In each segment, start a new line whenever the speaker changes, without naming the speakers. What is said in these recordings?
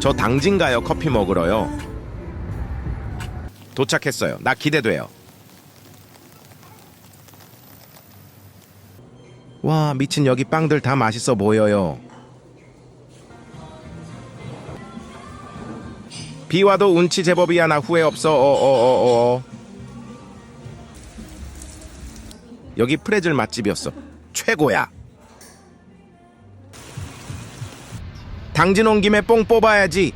저 당진 가요 커피 먹으러요. 도착했어요. 나 기대돼요. 와 미친 여기 빵들 다 맛있어 보여요. 비와도 운치 제법이야 나 후회 없어 어어어어 여기 프레즐 맛집이었어 최고야 당진 온 김에 뽕 뽑아야지.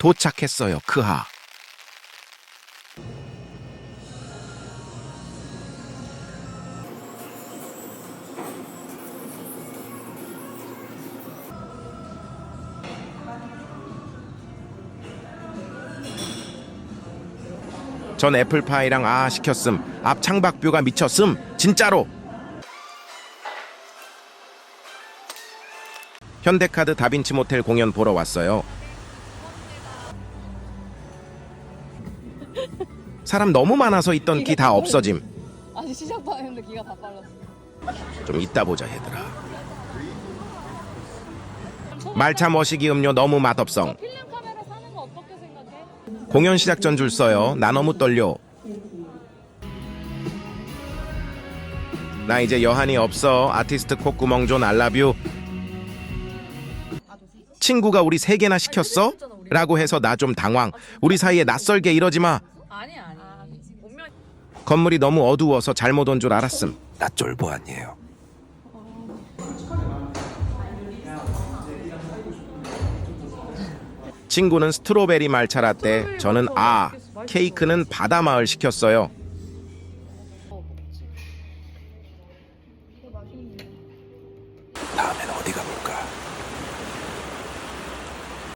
도착했어요 크하. 전 애플파이랑 아 시켰음. 앞 창밖뷰가 미쳤음. 진짜로 현대카드 다빈치 모텔 공연 보러 왔어요. 사람 너무 많아서 있던 기 다 없어짐.
아직 시작도 안 했는데 기가 다 빨랐어.
좀 이따 보자 얘들아. 말차 머시기 음료 너무 맛없성
필름 카메라 사는 거 어떻게 생각해?
공연 시작 전 줄 서요. 나 너무 떨려. 나 이제 여한이 없어. 아티스트 콧구멍 존 알라뷰 친구가 우리 세 개나 시켰어? 라고 해서 나 좀 당황. 우리 사이에 낯설게 이러지 마.
아니 아니. 아,
건물이 너무 어두워서 잘못 온 줄 알았음.
나 쫄보 아니에요.
친구는 스트로베리 말차라 때 저는 아, 케이크는 바다 마을 시켰어요. 다음엔 어디 가볼까?